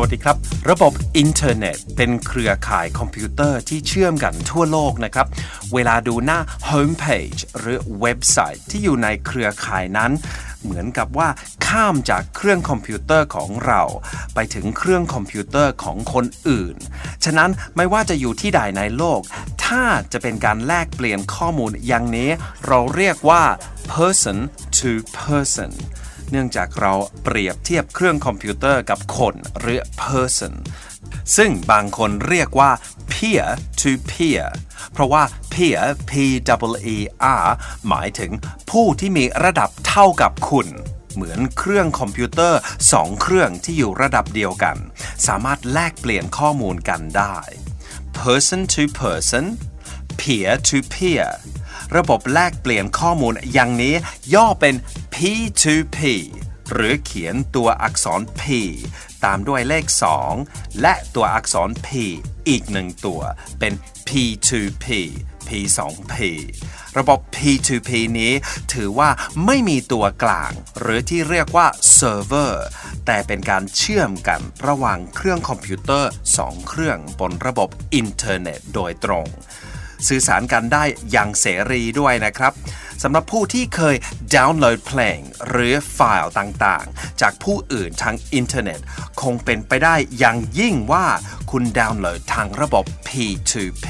วัสดีครับ ระบบอินเทอร์เน็ต เป็นเครือข่ายคอมพิวเตอร์ที่เชื่อมกันทั่วโลกนะครับ เวลาดูหน้า Homepage หรือเว็บไซต์ที่อยู่ในเครือข่ายนั้น เหมือนกับว่าข้ามจากเครื่องคอมพิวเตอร์ของเรา ไปถึงเครื่องคอมพิวเตอร์ของคนอื่น ฉะนั้นไม่ว่าจะอยู่ที่ใดในโลก ถ้าจะเป็นการแลกเปลี่ยนข้อมูลอย่างนี้ เราเรียกว่า person to person เนื่องจากเราเปรียบเทียบเครื่องคอมพิวเตอร์กับคนหรือ person ซึ่งบางคนเรียกว่า peer to peer เพราะว่า peer p w e r หมายถึงผู้ที่มีระดับเท่ากับคุณ เหมือนเครื่องคอมพิวเตอร์สองเครื่องที่อยู่ระดับเดียวกัน สามารถแลกเปลี่ยนข้อมูลกันได้ person to person peer to peer ระบบแลกเปลี่ยนข้อมูลอย่างนี้ย่อเป็น P2P หรือเขียนตัวอักษร P ตามด้วยเลข 2 และตัวอักษร P อีกหนึ่งตัวเป็น P2P P2P ระบบ P2P นี้ถือว่าไม่มีตัวกลาง หรือที่เรียกว่าเซิร์ฟเวอร์ แต่เป็นการเชื่อมกันระหว่างเครื่องคอมพิวเตอร์ 2 เครื่องบนระบบอินเทอร์เน็ตโดยตรง สื่อสารกันได้อย่างเสรีด้วยนะครับ สำหรับผู้ที่เคยดาวน์โหลดเพลงหรือไฟล์ต่างๆ จากผู้อื่นทางอินเทอร์เน็ต คงเป็นไปได้อย่างยิ่งว่าคุณดาวน์โหลดทางระบบ P2P